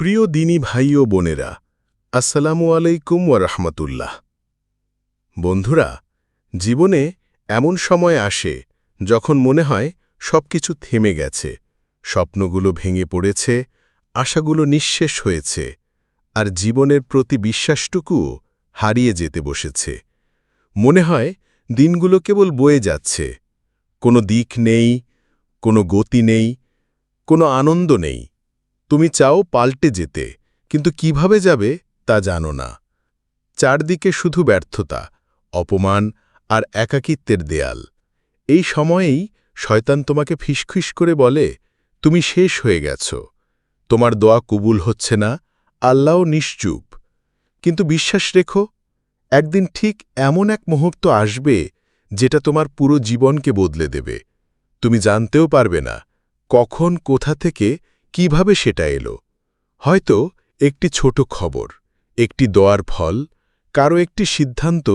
প্রিয় দিনী ভাই ও বোনেরা, আসসালামু আলাইকুম রাহমাতুল্লাহ। বন্ধুরা, জীবনে এমন সময় আসে যখন মনে হয় সবকিছু থেমে গেছে, স্বপ্নগুলো ভেঙে পড়েছে, আশাগুলো নিঃশেষ হয়েছে, আর জীবনের প্রতি বিশ্বাসটুকুও হারিয়ে যেতে বসেছে। মনে হয় দিনগুলো কেবল বয়ে যাচ্ছে, কোনো দিক নেই, কোনো গতি নেই, কোনো আনন্দ নেই। তুমি চাও পাল্টে যেতে, কিন্তু কীভাবে যাবে তা জানো না। চারদিকে শুধু ব্যর্থতা, অপমান আর একাকিত্বের দেয়াল। এই সময়েই শয়তান তোমাকে ফিসফিস করে বলে, তুমি শেষ হয়ে গেছ। তোমার দোয়া কবুল হচ্ছে না আল্লাহ নিশ্চুপ। কিন্তু বিশ্বাস রেখো, একদিন ঠিক এমন এক মুহূর্ত আসবে যেটা তোমার পুরো জীবনকে বদলে দেবে। তুমি জানতেও পারবে না কখন কোথা থেকে কীভাবে সেটা এলো? হয়তো একটি ছোট খবর, একটি দোয়ার ফল, কারও একটি সিদ্ধান্ত,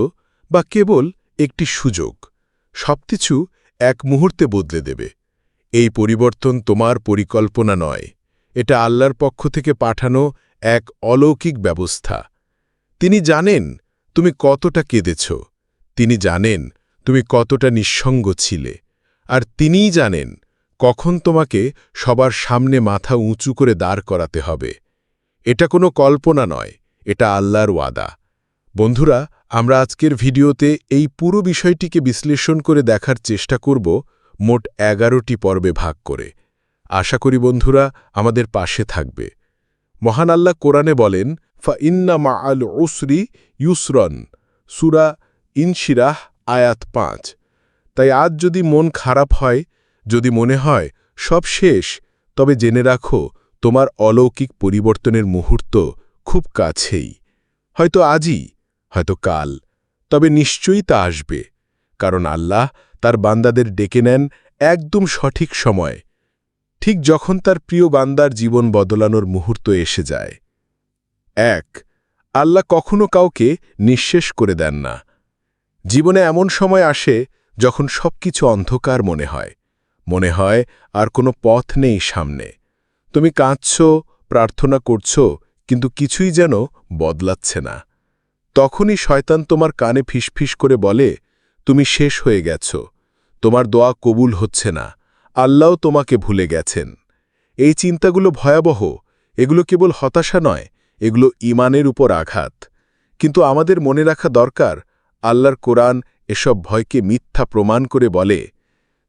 বা কেবল একটি সুযোগ। সবকিছু এক মুহূর্তে বদলে দেবে। এই পরিবর্তন তোমার পরিকল্পনা নয়। এটা আল্লাহর পক্ষ থেকে পাঠানো এক অলৌকিক ব্যবস্থা। তিনি জানেন তুমি কতটা কেঁদেছ। তিনি জানেন তুমি কতটা নিঃসঙ্গ ছিলে। আর তিনিই জানেন কখন তোমাকে সবার সামনে মাথা উঁচু করে দাঁড় করাতে হবে? এটা কোনো কল্পনা নয়, এটা আল্লাহর ওয়াদা। বন্ধুরা, আমরা আজকের ভিডিওতে এই পুরো বিষয়টিকে বিশ্লেষণ করে দেখার চেষ্টা করব মোট এগারোটি পর্বে ভাগ করে। আশা করি বন্ধুরা, আমাদের পাশে থাকবে। মহান আল্লাহ কোরআনে বলেন, ফা ইন্না মা আল ওসরি ইউসরন। সুরা ইনশিরাহ আয়াত পাঁচ। তাই আজ যদি মন খারাপ হয় যদি মনে হয়, সব শেষ, তবে জেনে রাখো, তোমার অলৌকিক পরিবর্তনের মুহূর্ত খুব কাছেই। হয়তো আজই, হয়তো কাল, তবে নিশ্চয়ই তা আসবে, কারণ আল্লাহ তার বান্দাদের ডেকে নেন একদম সঠিক সময়, ঠিক যখন তার প্রিয় বান্দার জীবন বদলানোর মুহূর্ত এসে যায়। এক, আল্লাহ কখনো কাউকে নিঃশেষ করে দেন না। জীবনে এমন সময় আসে যখন সবকিছু অন্ধকার মনে হয়। মনে হয় আর কোনো পথ নেই সামনে। তুমি কাঁদছ, প্রার্থনা করছ, কিন্তু কিছুই যেন বদলাচ্ছে না। তখনই শয়তান তোমার কানে ফিসফিস করে বলে, তুমি শেষ হয়ে গেছ। তোমার দোয়া কবুল হচ্ছে না। আল্লাহ তোমাকে ভুলে গেছেন। এই চিন্তাগুলো ভয়াবহ। এগুলো কেবল হতাশা নয়, এগুলো ইমানের উপর আঘাত। কিন্তু আমাদের মনে রাখা দরকার, আল্লাহর কোরআন এসব ভয়কে মিথ্যা প্রমাণ করে বলে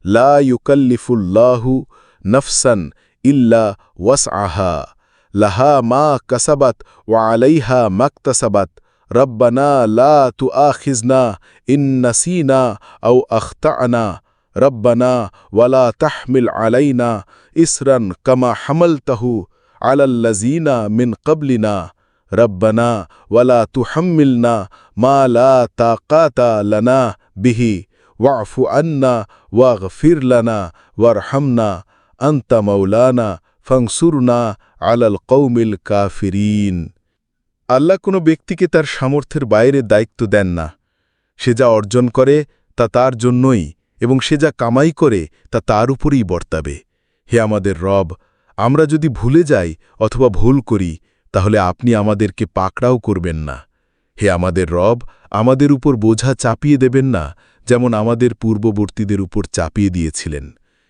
لا يكلف الله نفسا إلا وسعها. لها ما كسبت وعليها ما اكتسبت. ربنا لا تؤاخذنا إن نسينا أو أخطأنا. ربنا ولا تحمل علينا إسرا كما حملته على الذين من قبلنا. ربنا ولا تحملنا ما لا طاقة لنا به. ওয়াফু আন্না ওয়াগফির লানা ওয়ারহামনা আন্তা মৌলানা ফংসুরনা আলাল কৌমিল কাফিরিন আল্লাহ কোনো ব্যক্তিকে তার সামর্থ্যের বাইরে দায়িত্ব দেন না। সে যা অর্জন করে, তা তার জন্যই, এবং সে যা কামাই করে, তা তার উপরেই বর্তাবে। হে আমাদের রব, আমরা যদি ভুলে যাই অথবা ভুল করি, তাহলে আপনি আমাদেরকে পাকড়াও করবেন না। হে আমাদের রব, আমাদের উপর বোঝা চাপিয়ে দেবেন না যেমন আমাদের পূর্ববর্তীদের উপর চাপিয়ে দিয়েছিলেন।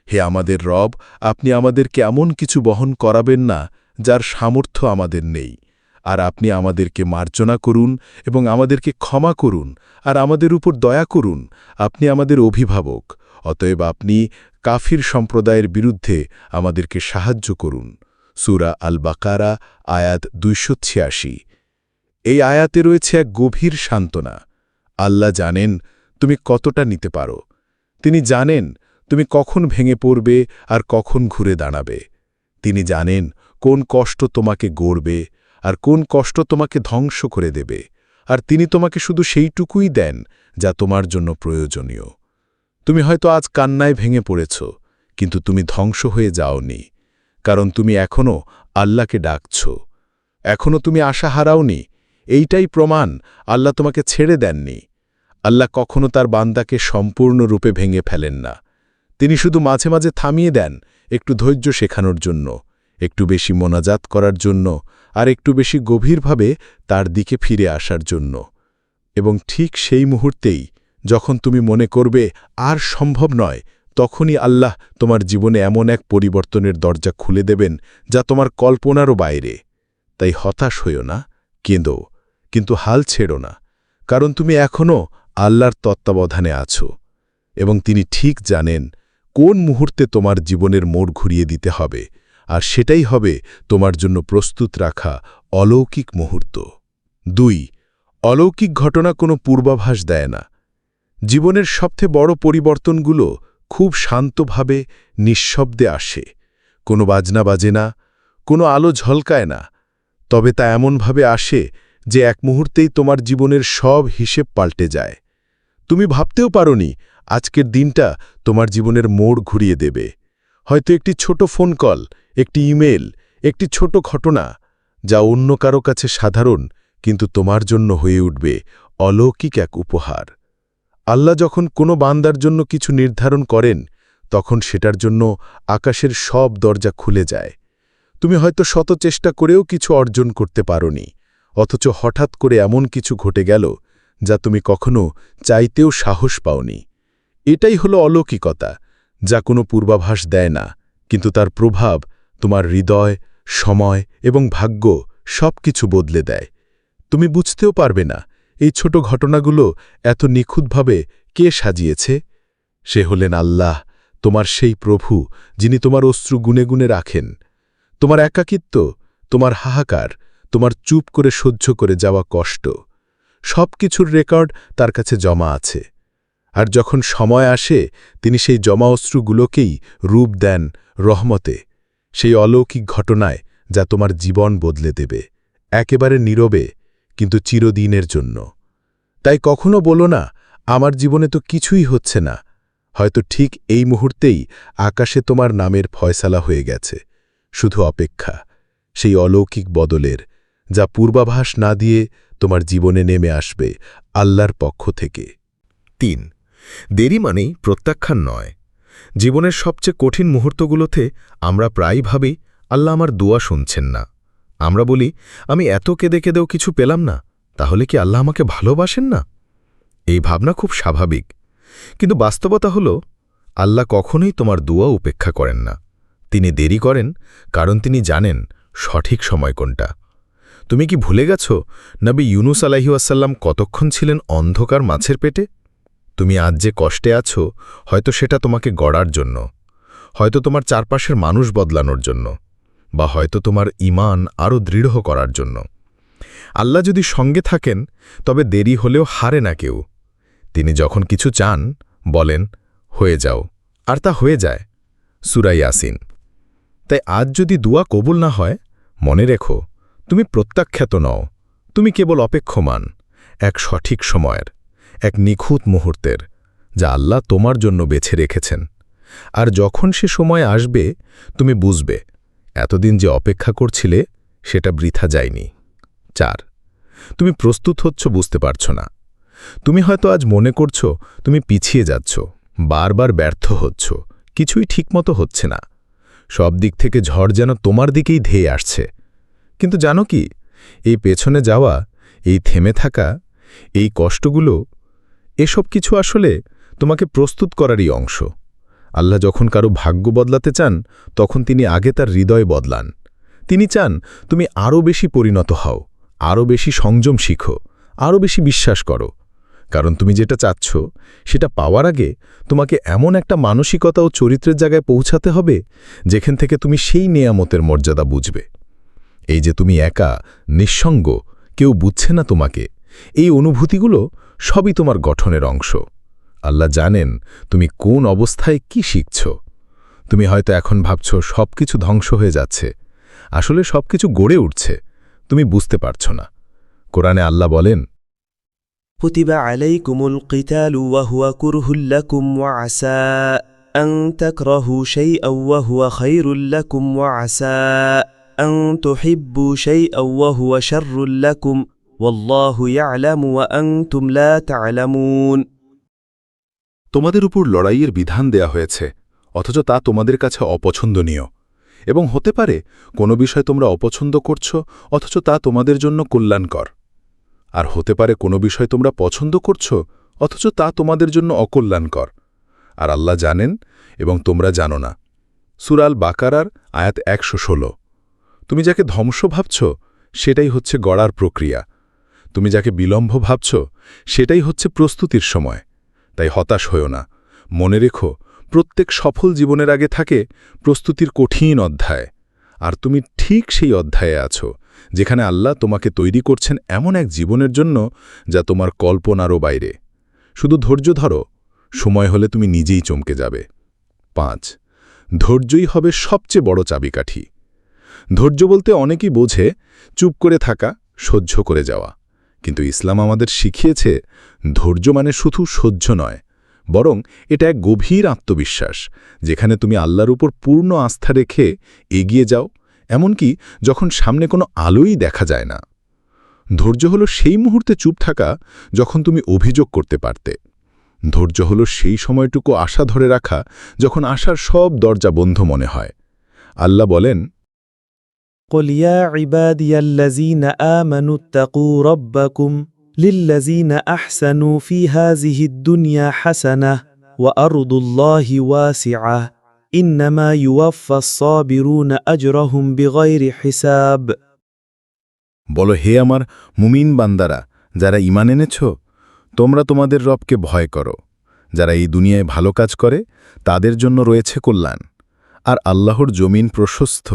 হে আমাদের রব, আপনি আমাদেরকে এমন কিছু বহন করাবেন না, যার সামর্থ্য আমাদের নেই। আর আপনি আমাদেরকে মার্জনা করুন এবং আমাদেরকে ক্ষমা করুন, আর আমাদের উপর দয়া করুন। আপনি আমাদের অভিভাবক, অতএব আপনি কাফির সম্প্রদায়ের বিরুদ্ধে আমাদেরকে সাহায্য করুন। সুরা আল বাকারা আয়াত দুইশ ছিয়াশি। এই আয়াতে রয়েছে এক গভীর সান্ত্বনা। আল্লাহ জানেন তুমি কতটা নিতে পারো। তিনি জানেন তুমি কখন ভেঙে পড়বে আর কখন ঘুরে দাঁড়াবে। তিনি জানেন কোন কষ্ট তোমাকে গড়বে আর কোন কষ্ট তোমাকে ধ্বংস করে দেবে। আর তিনি তোমাকে শুধু সেইটুকুই দেন যা তোমার জন্য প্রয়োজনীয়। তুমি হয়তো আজ কান্নায় ভেঙে পড়েছ, কিন্তু তুমি ধ্বংস হয়ে যাওনি, কারণ তুমি এখনও আল্লাহকে ডাকছ। এখনও তুমি আশা হারাওনি, এইটাই প্রমাণ আল্লাহ তোমাকে ছেড়ে দেননি। আল্লাহ কখনো তার বান্দাকে সম্পূর্ণরূপে ভেঙে ফেলেন না। তিনি শুধু মাঝে মাঝে থামিয়ে দেন, একটু ধৈর্য শেখানোর জন্য, একটু বেশি মোনাজাত করার জন্য, আর একটু বেশি গভীরভাবে তার দিকে ফিরে আসার জন্য। এবং ঠিক সেই মুহূর্তেই, যখন তুমি মনে করবে, আর সম্ভব নয় তখনই আল্লাহ তোমার জীবনে এমন এক পরিবর্তনের দরজা খুলে দেবেন, যা তোমার কল্পনারও বাইরে। তাই হতাশ হইও না, কেঁদো, কিন্তু হাল ছেড়ো না, কারণ তুমি এখনও আল্লাহর তত্ত্বাবধানে আছো এবং তিনি ঠিক জানেন কোন মুহূর্তে তোমার জীবনের মোড় ঘুরিয়ে দিতে হবে আর সেটাই হবে তোমার জন্য প্রস্তুত রাখা অলৌকিক মুহূর্ত। দুই, অলৌকিক ঘটনা কোনো পূর্বাভাস দেয় না। জীবনের সবচেয়ে বড় পরিবর্তনগুলো খুব শান্তভাবে, নিঃশব্দে আসে। কোনো বাজনা বাজে না, কোনো আলো ঝলকায় না। তবে তা এমনভাবে আসে যে এক মুহূর্তেই তোমার জীবনের সব হিসেব পাল্টে যায়। তুমি ভাবতেও পারোনি আজকের দিনটা তোমার জীবনের মোড় ঘুরিয়ে দেবে। হয়তো একটি ছোট ফোন কল, একটি ইমেল, একটি ছোট ঘটনা, যা অন্য কারও কাছে সাধারণ, কিন্তু তোমার জন্য হয়ে উঠবে অলৌকিক এক উপহার। আল্লাহ যখন কোনো বান্দার জন্য কিছু নির্ধারণ করেন, তখন সেটার জন্য আকাশের সব দরজা খুলে যায়। তুমি হয়তো শত চেষ্টা করেও কিছু অর্জন করতে পারোনি, অথচ হঠাৎ করে এমন কিছু ঘটে গেল যা তুমি কখনো চাইতেও সাহস পাওনি। এটাই হলো অলৌকিকতা, যা কোনো পূর্বাভাস দেয় না, কিন্তু তার প্রভাব তোমার হৃদয়, সময় এবং ভাগ্য সব কিছু বদলে দেয়। তুমি বুঝতেও পারবে না, এই ছোট ঘটনাগুলো এত নিখুঁতভাবে কে সাজিয়েছে? সে হলেন আল্লাহ, তোমার সেই প্রভু, যিনি তোমার অশ্রু গুনে গুনে রাখেন। তোমার একাকিত্ব, তোমার হাহাকার, তোমার চুপ করে সহ্য করে যাওয়া কষ্ট। সব কিছুর রেকর্ড তার কাছে জমা আছে। আর যখন সময় আসে, তিনি সেই জমা অশ্রুগুলোকেই রূপ দেন রহমতে, সেই অলৌকিক ঘটনায় যা তোমার জীবন বদলে দেবে, একেবারে নীরবে, কিন্তু চিরদিনের জন্য। তাই কখনো বলো না, আমার জীবনে তো কিছুই হচ্ছে না, হয়তো ঠিক এই মুহূর্তেই আকাশে তোমার নামের ফয়সালা হয়ে গেছে, শুধু অপেক্ষা, সেই অলৌকিক বদলের, যা পূর্বাভাস না দিয়ে তোমার জীবনে নেমে আসবে আল্লাহর পক্ষ থেকে। তিন, দেরি মানেই প্রত্যাখ্যান নয়। জীবনের সবচেয়ে কঠিন মুহূর্তগুলোতে আমরা প্রায় ভাবি, আল্লাহ আমার দোয়া শুনছেন না। আমরা বলি, আমি এত কেঁদে কেঁদেও কিছু পেলাম না, তাহলে কি আল্লাহ আমাকে ভালোবাসেন না? এই ভাবনা খুব স্বাভাবিক। কিন্তু বাস্তবতা হল, আল্লাহ কখনোই তোমার দোয়া উপেক্ষা করেন না। তিনি দেরি করেন, কারণ তিনি জানেন সঠিক সময় কোনটা। তুমি কি ভুলে গেছ? নবী ইউনুস আলাহিউসাল্লাম কতক্ষণ ছিলেন অন্ধকার মাছের পেটে? তুমি আজ যে কষ্টে আছো, হয়তো সেটা তোমাকে গড়ার জন্য, হয়তো তোমার চারপাশের মানুষ বদলানোর জন্য, বা হয়তো তোমার ইমান আরও দৃঢ় করার জন্য। আল্লাহ যদি সঙ্গে থাকেন, তবে দেরি হলেও হারে না কেউ। তিনি যখন কিছু চান, বলেন, হয়ে যাও। আর তা হয়ে যায়। সুরাই আসিন তাই আজ যদি দুয়া কবুল না হয়, মনে রেখো তুমি প্রত্যাখ্যাত নও, তুমি কেবল অপেক্ষমান, এক সঠিক সময়ের, এক নিখুঁত মুহূর্তের, যা আল্লাহ তোমার জন্য বেছে রেখেছেন। আর যখন সে সময় আসবে, তুমি বুঝবে, এতদিন যে অপেক্ষা করছিলে, সেটা বৃথা যায়নি। চার, তুমি প্রস্তুত হচ্ছ বুঝতে পারছ না। তুমি হয়তো আজ মনে করছ, তুমি পিছিয়ে যাচ্ছ, বারবার ব্যর্থ হচ্ছ, কিছুই ঠিকমতো হচ্ছে না। সব দিক থেকে ঝড় যেন তোমার দিকেই ধেয়ে আসছে। কিন্তু জানো কি, এই পেছনে যাওয়া, এই থেমে থাকা, এই কষ্টগুলো, এসব কিছু আসলে তোমাকে প্রস্তুত করারই অংশ। আল্লাহ যখন কারও ভাগ্য বদলাতে চান, তখন তিনি আগে তার হৃদয় বদলান। তিনি চান তুমি আরও বেশি পরিণত হও, আরও বেশি সংযম শিখো, আরও বেশি বিশ্বাস করো। কারণ তুমি যেটা চাচ্ছ, সেটা পাওয়ার আগে তোমাকে এমন একটা মানসিকতা ও চরিত্রের জায়গায় পৌঁছাতে হবে, যেখান থেকে তুমি সেই নেয়ামতের মর্যাদা বুঝবে। এই যে তুমি একা নিঃসঙ্গ কেউ বুঝছে না তোমাকে এই অনুভূতিগুলো সবই তোমার গঠনের অংশ আল্লাহ জানেন তুমি কোন অবস্থায় কি শিখছ তুমি হয়তো এখন ভাবছ সব কিছু ধ্বংস হয়ে যাচ্ছে আসলে সব কিছু গড়ে উঠছে তুমি বুঝতে পারছ না কোরআনে আল্লাহ বলেন كتب عليكم القتال وهو كره لكم وعسى أن تكرهوا شيئا وهو خير لكم وعسى أن تحبوا شيئا وهو شر لكم والله يعلم وأنتم لا تعلمون তোমাদের উপর লড়াইয়ের বিধান দেয়া হয়েছে অথচ তা তোমাদের কাছে অপছন্দনীয় এবং হতে পারে কোনো বিষয় তোমরা অপছন্দ করছো অথচ তা তোমাদের জন্য কল্যাণকর আর হতে পারে কোনো বিষয় তোমরা পছন্দ করছো অথচ তা তোমাদের জন্য অকল্যাণকর আর আল্লাহ জানেন এবং তোমরা জানো না সুরাল বাকারার আয়াত একশো ষোলো তুমি যাকে ধ্বংস ভাবছ, সেটাই হচ্ছে গড়ার প্রক্রিয়া। তুমি যাকে বিলম্ব ভাবছ, সেটাই হচ্ছে প্রস্তুতির সময়। তাই হতাশ হও না। মনে রেখো, প্রত্যেক সফল জীবনের আগে থাকে প্রস্তুতির কঠিন অধ্যায়। আর তুমি ঠিক সেই অধ্যায়ে আছো, যেখানে আল্লাহ তোমাকে তৈরি করছেন এমন এক জীবনের জন্য যা তোমার কল্পনারও বাইরে। শুধু ধৈর্য ধরো, সময় হলে তুমি নিজেই চমকে যাবে। পাঁচ, ধৈর্যই হবে সবচেয়ে বড় চাবিকাঠি। ধৈর্য বলতে অনেকেই বোঝে, চুপ করে থাকা, সহ্য করে যাওয়া। কিন্তু ইসলাম আমাদের শিখিয়েছে, ধৈর্য মানে শুধু সহ্য নয়, বরং এটা এক গভীর আত্মবিশ্বাস, যেখানে তুমি আল্লাহর উপর পূর্ণ আস্থা রেখে এগিয়ে যাও, এমনকি যখন সামনে কোনো আলোই দেখা যায় না। ধৈর্য হলো সেই মুহূর্তে চুপ থাকা, যখন তুমি অভিযোগ করতে পারতে। ধৈর্য হলো সেই সময়টুকু আশা ধরে রাখা, যখন আশার সব দরজা বন্ধ মনে হয়। আল্লাহ বলেন قل يا عبادي الذين آمنوا اتقوا ربكم للذين أحسنوا في هذه الدنيا حسنة وأرض الله واسعة إنما يوفى الصابرون أجرهم بغير حساب বলো হে আমার মুমিন বান্দারা যারা ইমান এনেছ তোমরা তোমাদের রবকে ভয় করো যারা এই দুনিয়ায় ভালো কাজ করে তাদের জন্য রয়েছে কল্যাণ আর আল্লাহর জমিন প্রশস্ত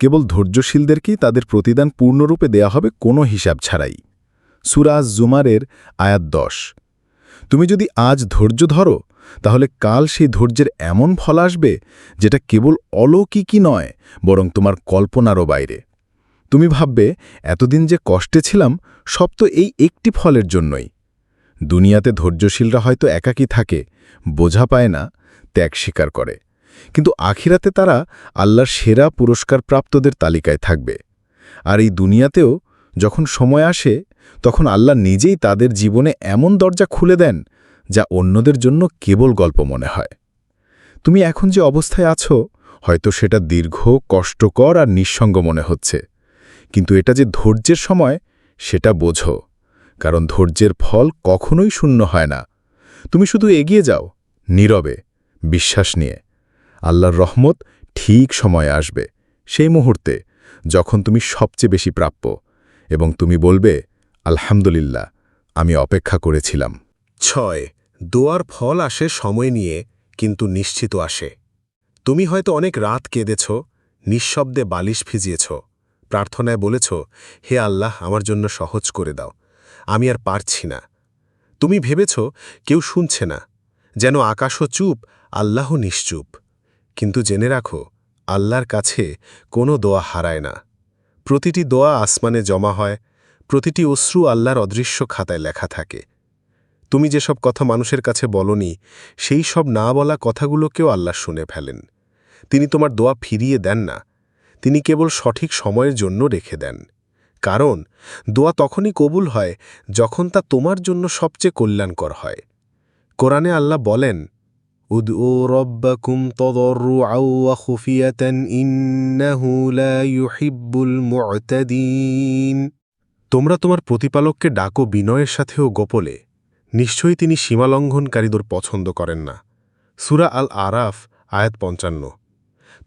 কেবল ধৈর্যশীলদেরকেই তাদের প্রতিদান পূর্ণরূপে দেয়া হবে কোনো হিসাব ছাড়াই? সুরাজ জুমারের আয়াত দশ। তুমি যদি আজ ধৈর্য ধরো, তাহলে কাল সেই ধৈর্যের এমন ফল আসবে যেটা কেবল অলৌকিকই নয়, বরং তোমার কল্পনারও বাইরে। তুমি ভাববে, এতদিন যে কষ্টে ছিলাম, সব তো এই একটি ফলের জন্যই। দুনিয়াতে ধৈর্যশীলরা হয়তো একাকী থাকে, বোঝা পায় না, ত্যাগ স্বীকার করে। কিন্তু আখিরাতে তারা আল্লাহর সেরা পুরস্কার প্রাপ্তদের তালিকায় থাকবে। আর এই দুনিয়াতেও যখন সময় আসে, তখন আল্লাহ নিজেই তাদের জীবনে এমন দরজা খুলে দেন যা অন্যদের জন্য কেবল গল্প মনে হয়। তুমি এখন যে অবস্থায় আছো, হয়তো সেটা দীর্ঘ, কষ্টকর আর নিঃসঙ্গ মনে হচ্ছে। কিন্তু এটা যে ধৈর্যের সময়, সেটা বোঝো, কারণ ধৈর্যের ফল কখনোই শূন্য হয় না। তুমি শুধু এগিয়ে যাও, নীরবে, বিশ্বাস নিয়ে। আল্লাহর রহমত ঠিক সময়ে আসবে। সেই মুহূর্তে যখন তুমি সবচেয়ে বেশি প্রাপ্য এবং তুমি বলবে, আলহামদুলিল্লাহ, আমি অপেক্ষা করেছিলাম। ছয়, দোয়ার ফল আসে সময় নিয়ে, কিন্তু নিশ্চিত আসে। তুমি হয়তো অনেক রাত কেঁদেছ, নিঃশব্দে বালিশ ভিজিয়েছ, প্রার্থনায় বলেছ, হে আল্লাহ, আমার জন্য সহজ করে দাও, আমি আর পারছি না। তুমি ভেবেছ, কেউ শুনছে না, যেন আকাশও চুপ আল্লাহ নিশ্চুপ। কিন্তু জেনে রাখো, আল্লাহর কাছে কোনো দোয়া হারায় না। প্রতিটি দোয়া আসমানে জমা হয়, প্রতিটি অশ্রু আল্লাহর অদৃশ্য খাতায় লেখা থাকে। তুমি যেসব কথা মানুষের কাছে বলনি, সেই সব না বলা কথাগুলোকেও আল্লাহ শুনে ফেলেন। তিনি তোমার দোয়া ফিরিয়ে দেন না, তিনি কেবল সঠিক সময়ের জন্য রেখে দেন। কারণ, দোয়া তখনই কবুল হয় যখন তা তোমার জন্য সবচেয়ে কল্যাণকর হয়। কোরআনে আল্লাহ বলেন উদ ও রব্বাকুম তদরুআউয়াখুফিয়াতান ইন্নাহু লা ইউহিব্বুল মু'তাদিন তোমরা তোমার প্রতিপালককে ডাকো বিনয়ের সাথেও গোপলে নিশ্চয়ই তিনি সীমালঙ্ঘনকারীদের পছন্দ করেন না। সুরা আল আরাফ আয়াত পঞ্চান্ন।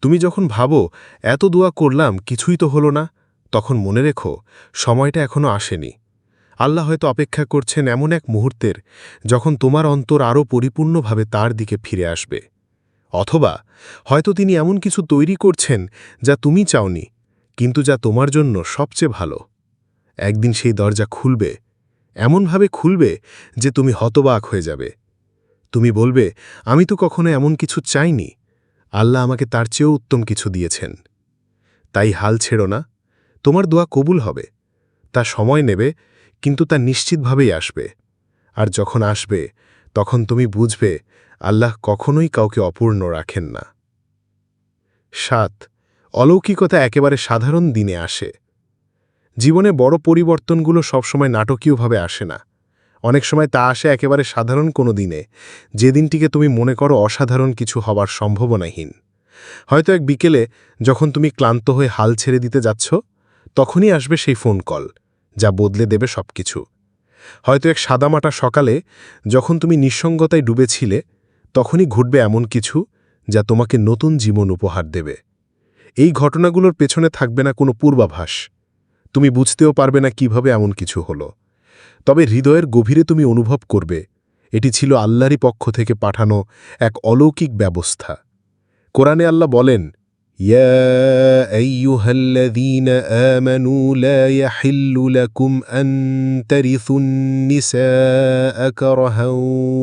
তুমি যখন ভাবো, এত দোয়া করলাম, কিছুই তো হলো না, তখন মনে রেখো, সময়টা এখনও আসেনি। আল্লাহ হয়তো অপেক্ষা করছেন এমন এক মুহূর্তের যখন তোমার অন্তর আরও পরিপূর্ণভাবে তার দিকে ফিরে আসবে। অথবা হয়তো তিনি এমন কিছু তৈরি করছেন যা তুমি চাওনি, কিন্তু যা তোমার জন্য সবচেয়ে ভালো। একদিন সেই দরজা খুলবে, এমনভাবে খুলবে যে তুমি হতবাক হয়ে যাবে। তুমি বলবে, আমি তো কখনো এমন কিছু চাইনি। আল্লাহ আমাকে তার চেয়েও উত্তম কিছু দিয়েছেন। তাই হাল ছেড়ো না। তোমার দোয়া কবুল হবে। তা সময় নেবে, কিন্তু তা নিশ্চিতভাবেই আসবে। আর যখন আসবে, তখন তুমি বুঝবে, আল্লাহ কখনোই কাউকে অপূর্ণ রাখেন না। সাত, অলৌকিকতা একেবারে সাধারণ দিনে আসে। জীবনে বড় পরিবর্তনগুলো সবসময় নাটকীয়ভাবে আসে না। অনেক সময় তা আসে একেবারে সাধারণ কোনো দিনে, যে দিনটিকে তুমি মনে করো অসাধারণ কিছু হবার সম্ভাবনাহীন। হয়তো এক বিকেলে, যখন তুমি ক্লান্ত হয়ে হাল ছেড়ে দিতে যাচ্ছ তখনই আসবে সেই ফোন কল, যা বদলে দেবে সবকিছু। হয়তো এক সাদামাটা সকালে যখন তুমি নিঃসঙ্গতায় ডুবেছিলে, তখনই ঘটবে এমন কিছু যা তোমাকে নতুন জীবন উপহার দেবে। এই ঘটনাগুলোর পেছনে থাকবে না কোনো পূর্বাভাস। তুমি বুঝতেও পারবে না কীভাবে এমন কিছু হলো। তবে হৃদয়ের গভীরে তুমি অনুভব করবে, এটি ছিল আল্লাহরই পক্ষ থেকে পাঠানো এক অলৌকিক ব্যবস্থা। কোরআনে আল্লাহ বলেন يا أيها الذين آمنوا لا يحل لكم أن ترثوا النساء كرها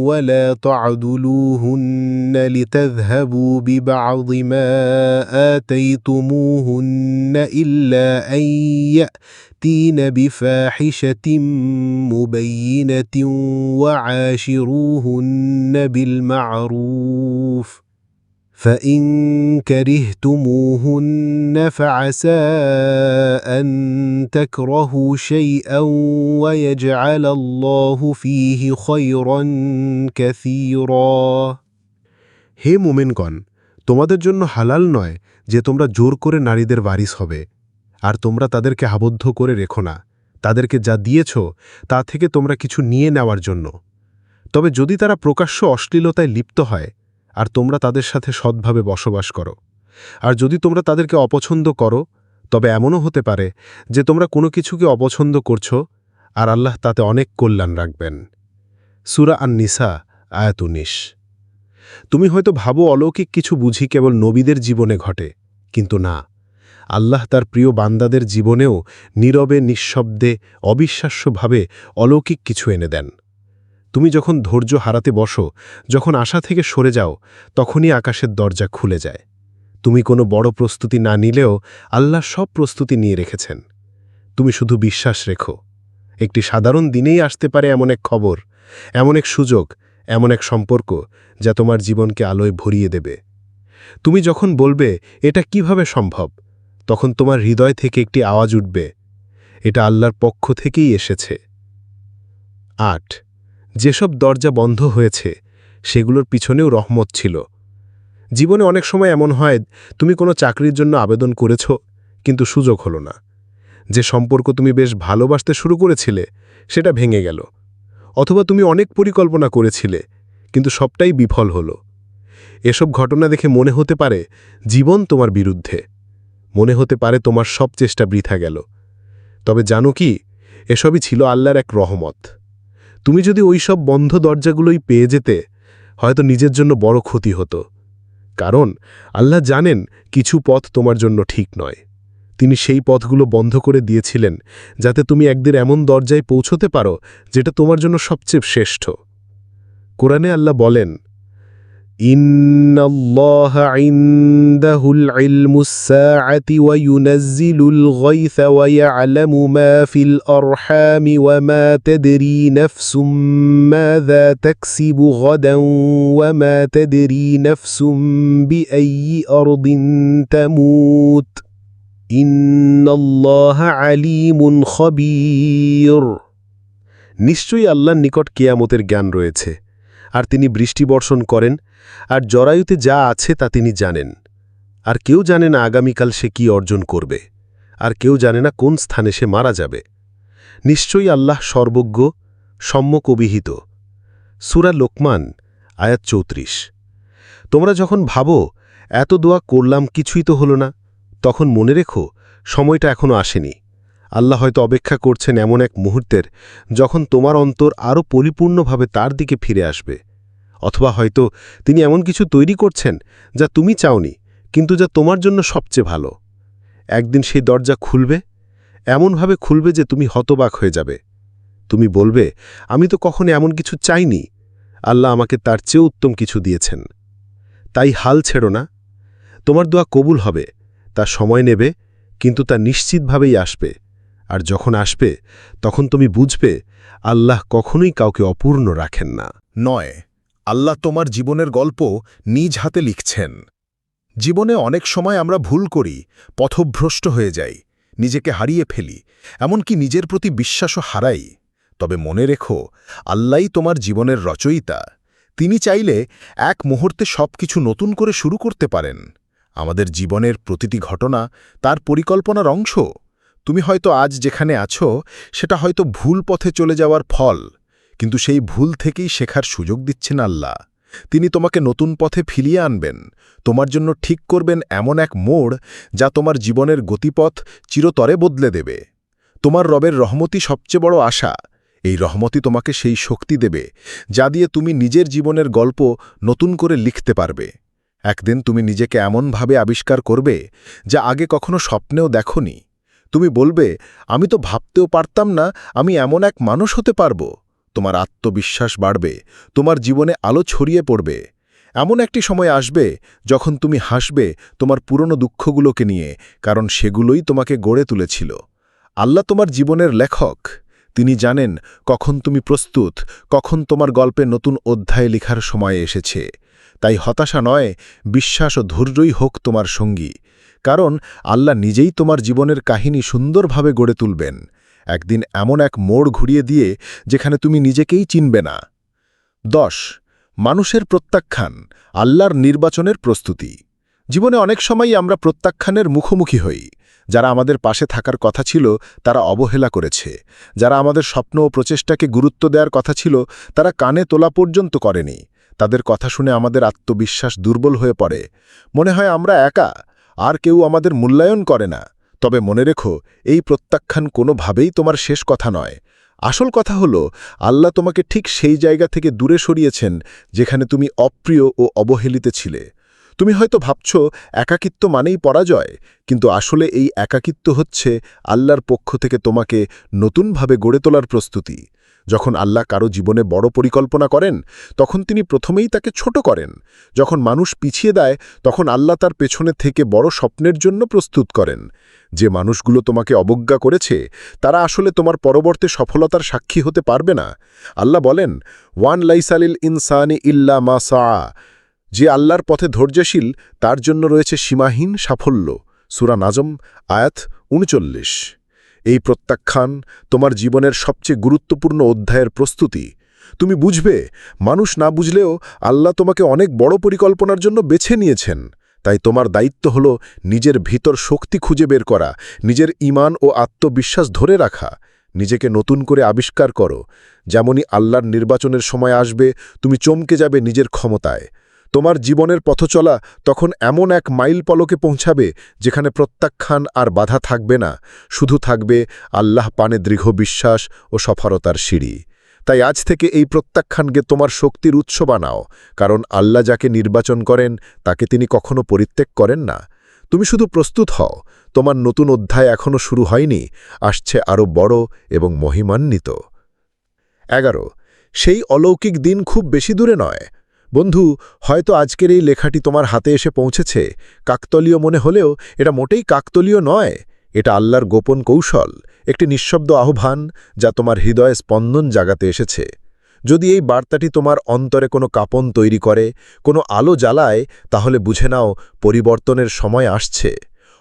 ولا تعدلوهن لتذهبوا ببعض ما آتيتموهن إلا أن يأتين بفاحشة مبينة وعاشروهن بالمعروف ۖ فإن كرهتموهن فعسى أن تكرهوا شيئا ويجعل الله فيه خيرا كثيرا হে মোমেনগণ তোমাদের জন্য হালাল নয় যে তোমরা জোর করে নারীদের বারিস হবে আর তোমরা তাদেরকে আবদ্ধ করে রেখো না তাদেরকে যা দিয়েছ তা থেকে তোমরা কিছু নিয়ে নেওয়ার জন্য তবে যদি তারা প্রকাশ্য অশ্লীলতায় লিপ্ত হয় আর তোমরা তাদের সাথে সৎভাবে বসবাস করো। আর যদি তোমরা তাদেরকে অপছন্দ করো, তবে এমনও হতে পারে যে তোমরা কোনো কিছুকে অপছন্দ করছ আর আল্লাহ তাতে অনেক কল্যাণ রাখবেন। সুরা আন নিসা আয়াতুনিস তুমি হয়তো ভাবো অলৌকিক কিছু বুঝি কেবল নবীদের জীবনে ঘটে, কিন্তু না। আল্লাহ তার প্রিয় বান্দাদের জীবনেও নীরবে, নিঃশব্দে, অবিশ্বাস্যভাবে অলৌকিক কিছু এনে দেন। তুমি যখন ধৈর্য হারাতে বসো, যখন আশা থেকে সরে যাও, তখনই আকাশের দরজা খুলে যায়। তুমি কোনো বড় প্রস্তুতি না নিলেও আল্লাহ সব প্রস্তুতি নিয়ে রেখেছেন। তুমি শুধু বিশ্বাস রেখো। একটি সাধারণ দিনেই আসতে পারে এমন এক খবর, এমন এক সুযোগ, এমন এক সম্পর্ক যা তোমার জীবনকে আলোয় ভরিয়ে দেবে। তুমি যখন বলবে, এটা কীভাবে সম্ভব? তখন তোমার হৃদয় থেকে একটি আওয়াজ উঠবে। এটা আল্লাহর পক্ষ থেকেই এসেছে। আট যেসব দরজা বন্ধ হয়েছে, সেগুলোর পিছনেও রহমত ছিল। জীবনে অনেক সময় এমন হয়, তুমি কোনো চাকরির জন্য আবেদন করেছ, কিন্তু সুযোগ হলো না। যে সম্পর্ক তুমি বেশ ভালোবাসতে শুরু করেছিলে, সেটা ভেঙে গেল। অথবা তুমি অনেক পরিকল্পনা করেছিলে, কিন্তু সবটাই বিফল হলো। এসব ঘটনা দেখে মনে হতে পারে, জীবন তোমার বিরুদ্ধে। মনে হতে পারে তোমার সব চেষ্টা বৃথা গেল। তবে জানো কি, এসবই ছিল আল্লাহর এক রহমত। তুমি যদি ওই সব বন্ধ দরজাগুলোই পেয়ে যেতে, হয়তো নিজের জন্য বড় ক্ষতি হতো। কারণ, আল্লাহ জানেন কিছু পথ তোমার জন্য ঠিক নয়। তিনি সেই পথগুলো বন্ধ করে দিয়েছিলেন, যাতে তুমি একদিন এমন দরজায় পৌঁছতে পারো, যেটা তোমার জন্য সবচেয়ে শ্রেষ্ঠ। কোরআনে আল্লাহ বলেন إن الله عنده العلم الساعة وينزل الغيث ويعلم ما في الأرحام وما تدري نفس ماذا تكسب غدا وما تدري نفس بأي أرض تموت إن الله عليم خبير নিশ্চয়ই আল্লাহর নিকট কেয়ামতের জ্ঞান রয়েছে আর তিনি বৃষ্টি বর্ষণ করেন, আর জরায়ুতে যা আছে তা তিনি জানেন। আর কেউ জানে না আগামীকাল সে কি অর্জন করবে, আর কেউ জানে না কোন স্থানে সে মারা যাবে। নিশ্চয়ই আল্লাহ সর্বজ্ঞ, সম্যক অভিহিত। সুরা লোকমান, আয়াত চৌত্রিশ। তোমরা যখন ভাবো, এত দোয়া করলাম কিছুই তো হলো না, তখন মনে রেখো, সময়টা এখনও আসেনি। আল্লাহ হয়তো অপেক্ষা করছেন এমন এক মুহূর্তের যখন তোমার অন্তর আরও পরিপূর্ণভাবে তার দিকে ফিরে আসবে। অথবা হয়তো তিনি এমন কিছু তৈরি করছেন যা তুমি চাওনি, কিন্তু যা তোমার জন্য সবচেয়ে ভালো। একদিন সেই দরজা খুলবে, এমনভাবে খুলবে যে তুমি হতবাক হয়ে যাবে। তুমি বলবে, আমি তো কখনো এমন কিছু চাইনি। আল্লাহ আমাকে তার চেয়ে উত্তম কিছু দিয়েছেন। তাই হাল ছেড়ো না। তোমার দোয়া কবুল হবে, তা সময় নেবে, কিন্তু তা নিশ্চিতভাবেই আসবে। আর যখন আসবে, তখন তুমি বুঝবে, আল্লাহ কখনোই কাউকে অপূর্ণ রাখেন না। নয়, আল্লাহ তোমার জীবনের গল্প নিজ হাতে লিখছেন। জীবনে অনেক সময় আমরা ভুল করি, পথভ্রষ্ট হয়ে যাই, নিজেকে হারিয়ে ফেলি, এমনকি নিজের প্রতি বিশ্বাসও হারাই। তবে মনে রেখো, আল্লাহই তোমার জীবনের রচয়িতা। তিনি চাইলে এক মুহূর্তে সব কিছু নতুন করে শুরু করতে পারেন। আমাদের জীবনের প্রতিটি ঘটনা তার পরিকল্পনার অংশ। তুমি হয়তো আজ যেখানে আছো, সেটা হয়তো ভুল পথে চলে যাওয়ার ফল, কিন্তু সেই ভুল থেকেই শেখার সুযোগ দিচ্ছেন আল্লাহ। তিনি তোমাকে নতুন পথে ফিরিয়ে আনবেন। তোমার জন্য ঠিক করবেন এমন এক মোড় যা তোমার জীবনের গতিপথ চিরতরে বদলে দেবে। তোমার রবের রহমতি সবচেয়ে বড় আশা। এই রহমতি তোমাকে সেই শক্তি দেবে, যা দিয়ে তুমি নিজের জীবনের গল্প নতুন করে লিখতে পারবে। একদিন তুমি নিজেকে এমনভাবে আবিষ্কার করবে যা আগে কখনো স্বপ্নেও দেখনি। তুমি বলবে, আমি তো ভাবতেও পারতাম না আমি এমন এক মানুষ হতে পারব। তোমার আত্মবিশ্বাস বাড়বে, তোমার জীবনে আলো ছড়িয়ে পড়বে। এমন একটি সময় আসবে যখন তুমি হাসবে তোমার পুরনো দুঃখগুলোকে নিয়ে, কারণ সেগুলোই তোমাকে গড়ে তুলেছিল। আল্লাহ তোমার জীবনের লেখক। তিনি জানেন কখন তুমি প্রস্তুত, কখন তোমার গল্পে নতুন অধ্যায় লেখার সময় এসেছে। তাই হতাশা নয়, বিশ্বাস ও ধৈর্যই হোক তোমার সঙ্গী। কারণ আল্লাহ নিজেই তোমার জীবনের কাহিনী সুন্দরভাবে গড়ে তুলবেন। একদিন এমন এক মোড় ঘুরিয়ে দিয়ে যেখানে তুমি নিজেকেই চিনবে না। দশ, মানুষের প্রত্যাখ্যান, আল্লাহর নির্বাচনের প্রস্তুতি। জীবনে অনেক সময়ই আমরা প্রত্যাখ্যানের মুখোমুখি হই। যারা আমাদের পাশে থাকার কথা ছিল, তারা অবহেলা করেছে। যারা আমাদের স্বপ্ন ও প্রচেষ্টাকে গুরুত্ব দেওয়ার কথা ছিল, তারা কানে তোলা পর্যন্ত করেনি। তাদের কথা শুনে আমাদের আত্মবিশ্বাস দুর্বল হয়ে পড়ে। মনে হয় আমরা একা আর কেউ আমাদের মূল্যায়ন করে না। তবে মনে রেখো, এই প্রত্যাখ্যান কোনোভাবেই তোমার শেষ কথা নয়। আসল কথা হলো, আল্লাহ তোমাকে ঠিক সেই জায়গা থেকে দূরে সরিয়েছেন যেখানে তুমি অপ্রিয় ও অবহেলিতে ছিলে। তুমি হয়তো ভাবছ, একাকিত্ব মানেই পরাজয়, কিন্তু আসলে এই একাকিত্ব হচ্ছে আল্লাহর পক্ষ থেকে তোমাকে নতুনভাবে গড়ে তোলার প্রস্তুতি। যখন আল্লাহ কারও জীবনে বড় পরিকল্পনা করেন, তখন তিনি প্রথমেই তাকে ছোট করেন। যখন মানুষ পিছিয়ে দেয়, তখন আল্লাহ তার পেছনে থেকে বড় স্বপ্নের জন্য প্রস্তুত করেন। যে মানুষগুলো তোমাকে অবজ্ঞা করেছে, তারা আসলে তোমার পরবর্তী সফলতার সাক্ষী হতে পারবে না। আল্লাহ বলেন, ওয়ান লাইসালিল ইনসানি ইল্লা মা সা যে আল্লাহর পথে ধৈর্যশীল, তার জন্য রয়েছে সীমাহীন সাফল্য। সুরা নাজম, আয়াত উনচল্লিশ। এই প্রত্যাখ্যান তোমার জীবনের সবচেয়ে গুরুত্বপূর্ণ অধ্যায়ের প্রস্তুতি। তুমি বুঝবে, মানুষ না বুঝলেও আল্লাহ তোমাকে অনেক বড় পরিকল্পনার জন্য বেছে নিয়েছেন। তাই তোমার দায়িত্ব হল নিজের ভিতর শক্তি খুঁজে বের করা, নিজের ইমান ও আত্মবিশ্বাস ধরে রাখা। নিজেকে নতুন করে আবিষ্কার করো। যেমনই আল্লাহর নির্বাচনের সময় আসবে, তুমি চমকে যাবে নিজের ক্ষমতায়। তোমার জীবনের পথচলা তখন এমন এক মাইল পলকে পৌঁছাবে, যেখানে প্রত্যাখ্যান আর বাধা থাকবে না। শুধু থাকবে আল্লাহ পানে দৃঢ় বিশ্বাস ও সফলতার সিঁড়ি। তাই আজ থেকে এই প্রত্যাখ্যানকে তোমার শক্তির উৎস বানাও, কারণ আল্লাহ যাকে নির্বাচন করেন, তাকে তিনি কখনো পরিত্যাগ করেন না। তুমি শুধু প্রস্তুত হও, তোমার নতুন অধ্যায় এখনও শুরু হয়নি, আসছে আরও বড় এবং মহিমান্বিত। এগারো, সেই অলৌকিক দিন খুব বেশি দূরে নয়। বন্ধু, হয়তো আজকের এই লেখাটি তোমার হাতে এসে পৌঁছেছে। কাকতলীয় মনে হলেও এটা মোটেই কাকতলীয় নয়। এটা আল্লাহর গোপন কৌশল, একটি নিঃশব্দ আহ্বান যা তোমার হৃদয়ে স্পন্দন জাগাতে এসেছে। যদি এই বার্তাটি তোমার অন্তরে কোনো কাপন তৈরি করে, কোনো আলো জ্বালায়, তাহলে বুঝে নাও পরিবর্তনের সময় আসছে।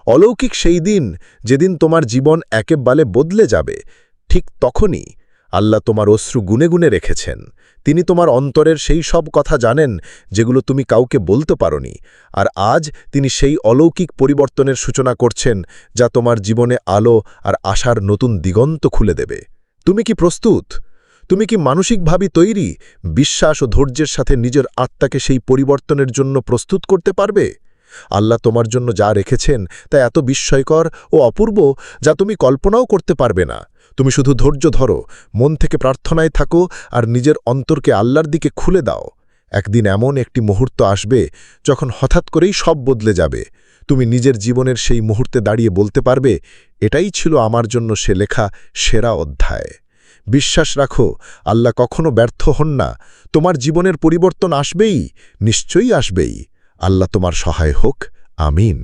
অলৌকিক সেই দিন যেদিন তোমার জীবন একেবালে বদলে যাবে, ঠিক তখনই আল্লাহ তোমার অশ্রু গুনে গুনে রেখেছেন। তিনি তোমার অন্তরের সেই সব কথা জানেন, যেগুলো তুমি কাউকে বলতে পারনি। আর আজ তিনি সেই অলৌকিক পরিবর্তনের সূচনা করছেন, যা তোমার জীবনে আলো আর আশার নতুন দিগন্ত খুলে দেবে। তুমি কি প্রস্তুত? তুমি কি মানসিকভাবে তৈরি? বিশ্বাস ও ধৈর্যের সাথে নিজের আত্মাকে সেই পরিবর্তনের জন্য প্রস্তুত করতে পারবে? আল্লাহ তোমার জন্য যা রেখেছেন, তা এত বিস্ময়কর ও অপূর্ব, যা তুমি কল্পনাও করতে পারবে না। তুমি শুধু ধৈর্য ধরো, মন থেকে প্রার্থনায় থাকো আর নিজের অন্তরকে আল্লাহর দিকে খুলে দাও। একদিন এমন একটি মুহূর্ত আসবে যখন হঠাৎ করেই সব বদলে যাবে। তুমি নিজের জীবনের সেই মুহূর্তে দাঁড়িয়ে বলতে পারবে, এটাই ছিল আমার জন্য সে লেখা সেরা অধ্যায়। বিশ্বাস রাখো, আল্লাহ কখনো ব্যর্থ হন না। তোমার জীবনের পরিবর্তন আসবেই, নিশ্চয়ই আসবেই। আল্লাহ তোমার সহায় হোক, আমিন।